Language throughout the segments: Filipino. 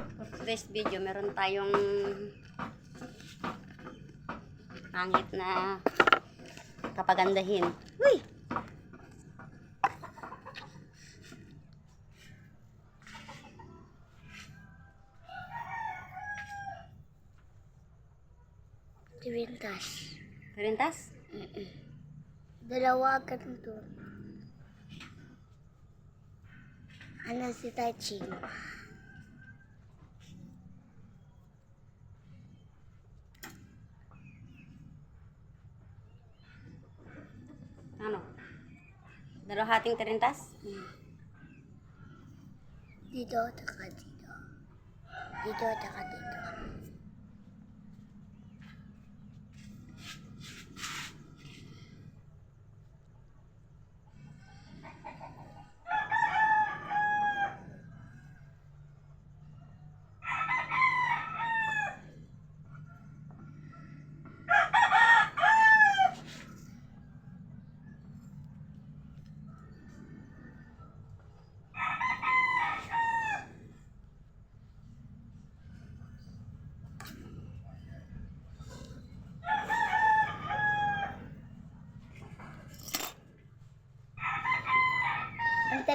For today's video, meron tayong hangit na kapagandahin. Uy! Kwintas. Karintas? Dalawa ganito. Ano si Taching? Ano? Dalawahating karintas? Dito, taka dito. Dito, taka dito.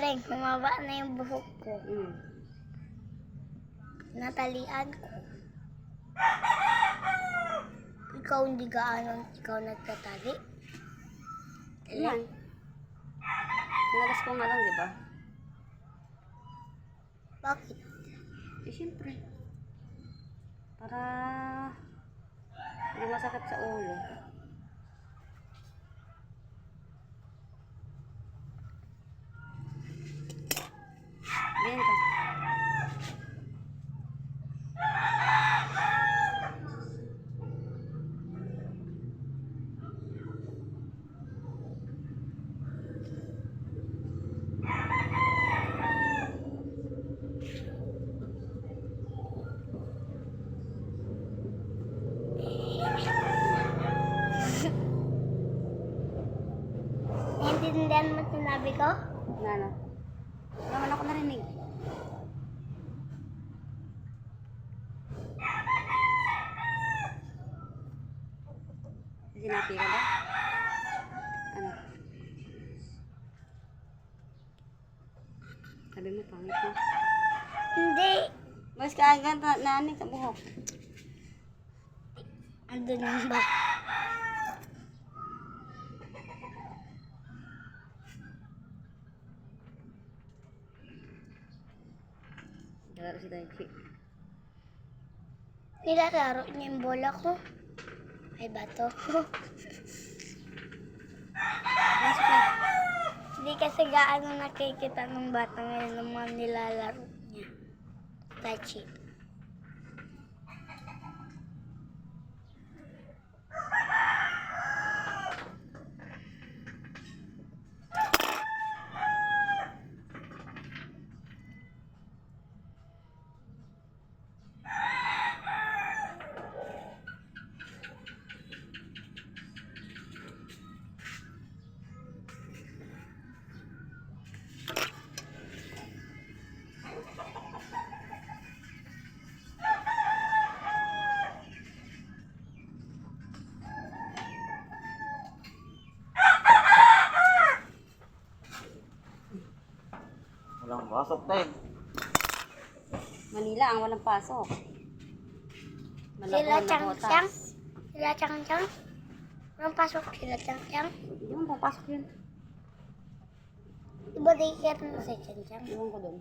Tereng, humaba na yung buhok ko. Mm. Natalian ko. Ikaw hindi gaano, ikaw nagtatali. Ayan. Sinalas ko nga lang, di ba? Bakit? Eh, siyempre. Para hindi masakit sa ulo. Ganyan ka. Naintindihan mo sinabi ko? Ano? Wala naman ako narinig. Sinabi ka ba? Ano? Sabi mo, pangit mo. Hindi. Mas ka agad na nani sa buhok. Andun yung ba? Nilalaro niya yung bola ko. Ay, bato. Hindi kasi gaano nakikita ng bata ngayon ng mga nilalaro niya. Walang pasok din. Manila ang walang pasok. Sila Malabon na Chang. Chang. Sila Chang Chang. Walang pasok sila Chang Chang. Hindi mo papasok yun. Diba daycare na si Chang Chang? Iwan ko doon.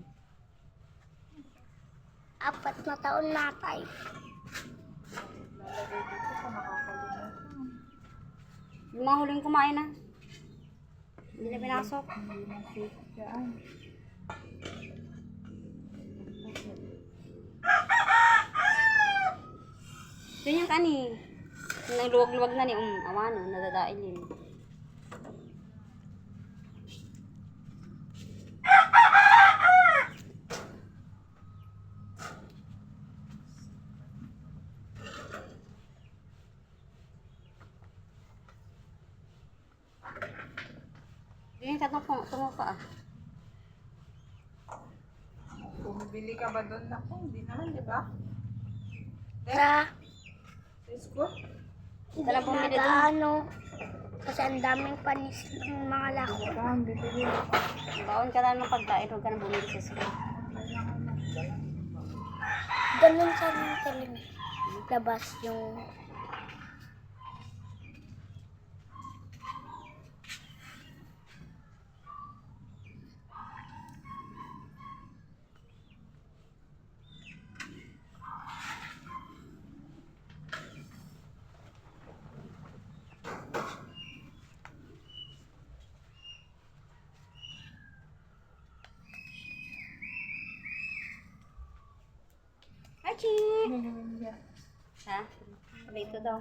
Apat na taon na tayo. Yung mga huling kumain na. Hindi na pinasok. Yun yung kani. Yung nagluwag-luwag na ni um, awano, nadadain yun. Yun yung tatong tungo ka ah. Bili ka ba doon? Naku, hindi naman, di ba? Sa, Sa school? hindi Tara, bumili na dun. ano. Kasi ang daming panis ng mga lako. Bibili. Baon ka lang ng pagkain, huwag ka na bumili sa school. Ganun sa teling. Labas yung... Ha? Dito daw.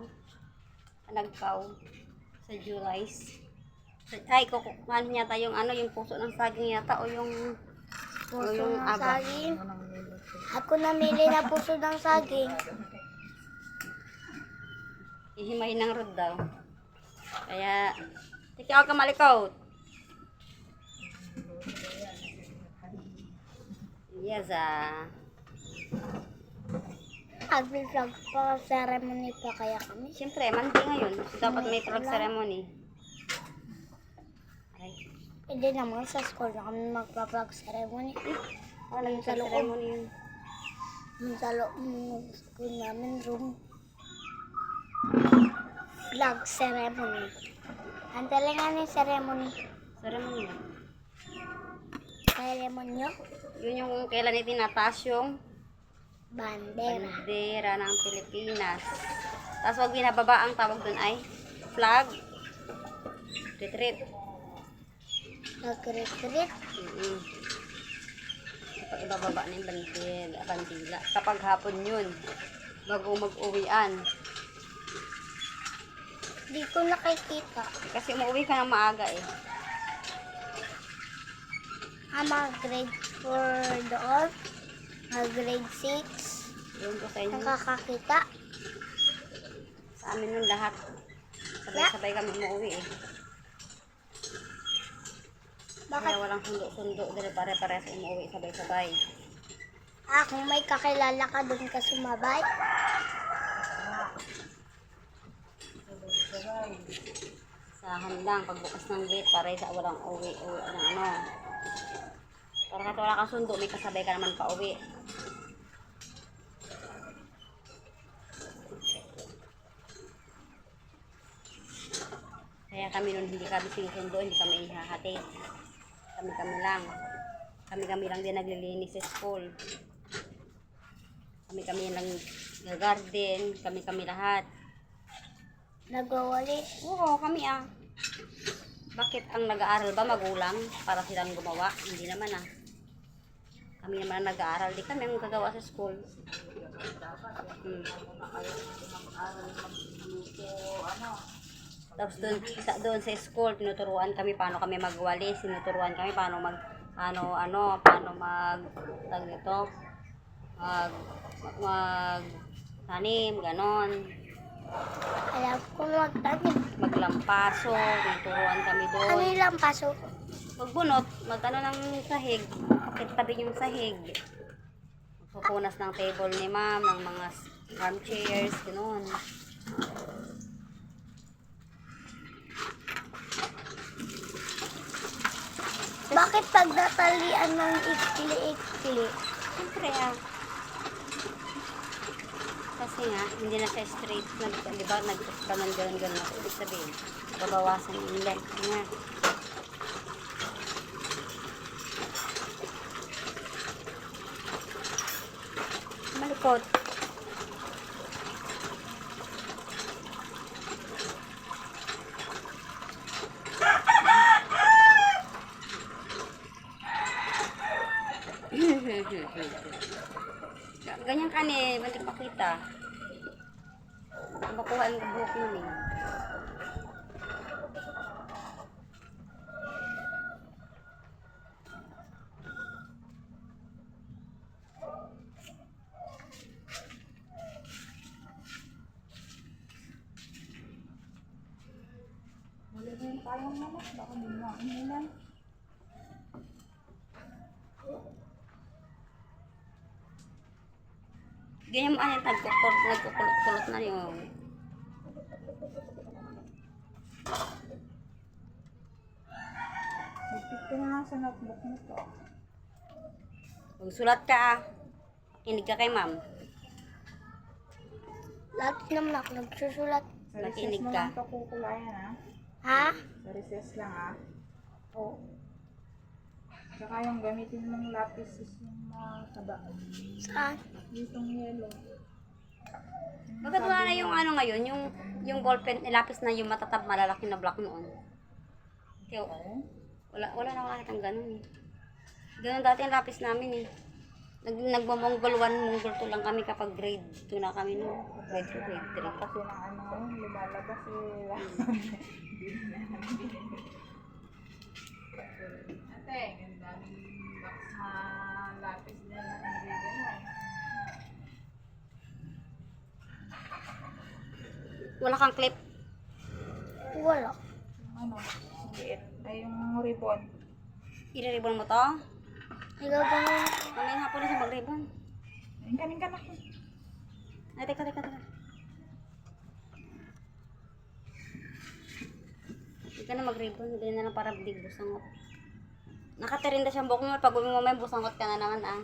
Nagkaw. Sa July. Sa, ay, kukuhan yata yung ano, yung puso ng saging yata o yung o Puso yung ng aba. saging. Ako namili na puso ng saging. Ihimay ng rod daw. Kaya, ikaw ka malikaw. Yes, ah. Ag-vlog pa, ceremony pa kaya kami. Siyempre, Monday ngayon. Dapat may flag ceremony. Ay, Pwede naman sa school na kami magpa-vlog ceremony. wala yung Sa ceremony yun. Yung sa loob ng school namin, room. Vlog ceremony. Ang talingan ng ceremony. Ceremony lang. Ceremony Yun yung kailan itinataas yung bandera. bandera ng Pilipinas. Tapos wag binababa ang tawag dun ay flag retreat. Nag-retreat. Mm-mm. Kapag ibababa na yung bandila, bandila. Kapag hapon yun, bago mag-uwian. Di ko nakikita. Kasi umuwi ka ng maaga eh. Ah, mga grade 4 doon. Mga grade 6. Yun po sa inyo. Nakakakita. Sa amin nun lahat. Sabay-sabay kami umuwi eh. Bakit? Kaya walang sundo-sundo. Dahil pare-parehas umuwi sabay-sabay. Ah, kung may kakilala ka doon ka sumabay. Sa handang, pagbukas ng gate, pare sa walang uwi, uwi ng ano. Para kahit wala kang sundo, may kasabay ka naman pa uwi. Kaya kami nun hindi kami sinusundo, hindi kami ihahati. Kami-kami lang. Kami-kami lang din naglilinis sa school. Kami-kami lang garden, kami-kami lahat. Nagwawalis. Oo, kami ah. Bakit ang nag-aaral ba magulang para silang gumawa? Hindi naman ah. Kami naman ang nag-aaral, di kami ang gagawa sa school. Hmm. Tapos doon sa doon sa school tinuturuan kami paano kami magwalis, tinuturuan kami paano mag ano ano paano mag tag nito mag mag, mag tanim ganon Alam ko magtanim. maglampaso, tinuturuan kami Ano doon. yung lampaso? Magbunot, magano ng sahig, pakitabi yung sahig. Magpupunas ng table ni ma'am, ng mga armchairs, gano'n. Bakit pag natalian ng ikli-ikli? Siyempre ah. Kasi nga, hindi na siya straight. Nag, di ba, nag ganon ganon ganon ako. Ibig sabihin, babawasan yung length niya. Malikot. Ganyan ka ni, balik pakita. Makuha ang buhok yun eh. Wala na yung tayong naman. Baka hindi na umulan. Ganyan mo ano yung nagkukulot, nagkukulot-kulot na yung Ipit ko na nga sa notebook mo to. Magsulat ka ah. Kinig ka kay ma'am. Lagi naman ako nagsusulat. Sa recess Makinig mo ka. lang kukulayan ha. Ha? Sa recess lang ha. Oo. Tsaka yung gamitin mong lapis is yung mga taba. Saan? Ditong yellow. Bakit wala na yung ano ngayon, yung yung ballpen, ilapis na yung matatab malalaki na block noon. Kaya, wala, wala na wala kitang ganun eh. Ganun dati ang lapis namin eh. Nag, nagmamonggol 1, monggol 2 lang kami kapag grade 2 na kami no. Grade 2, grade 3. Kasi ng ano lumalabas eh. Ate, ang daming box na lapis na nangyayon eh. Wala kang clip. Wala. Ano, liit. Ay, yung ribbon. Iriribon mo to. Ikaw? Mamaya nga po na siya mag-ribbon. Ayun, kanin ka na. Ay, teka, teka, teka. Hindi ka na mag-ribbon. Hindi na lang para di busangot. Nakatirinda siyang buhok mo. Pag uwi mo may busangot ka na naman ah.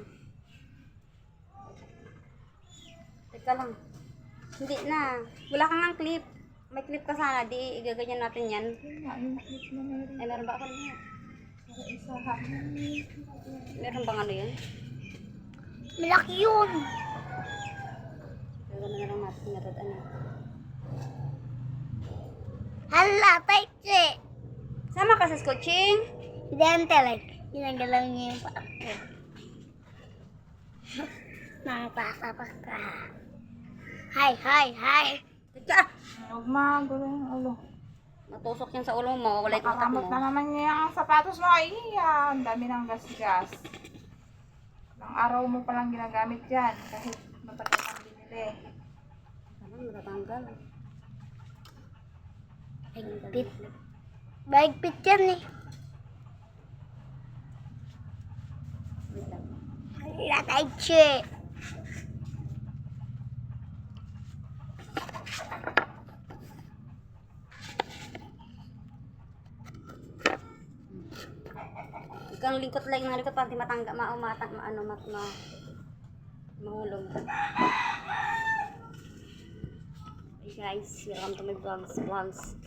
Teka lang. Hindi na. Wala kang ng clip. May clip ka sana. Di igaganyan natin yan. Na meron. Ba ako ha. Meron bang ano yan? Malaki yun. Gagana na lang natin na ano. Hala, eh. Sama ka sa coaching. Hindi ang talag. Ginagalaw niya yung paa. Nakapasapag ka. Hi, hi, hi. Teka! Huwag magulo yung ulo. Matusok yan sa ulo mo. Mawawala yung utak mo. na naman niya ang sapatos mo. Ay, iya. Ang dami ng gas-gas. Ilang araw mo palang ginagamit yan. Kahit matagal kang binili. Ano, natatanggal. Baigpit. Baigpit yan eh. Wait lang. Hala, tight eh. Ikaw ang lingkot lang, yung halikot para di matangga, ma, mata, ma, ano, mat, ma, mahulog. Hey guys, welcome to my vlogs, vlogs.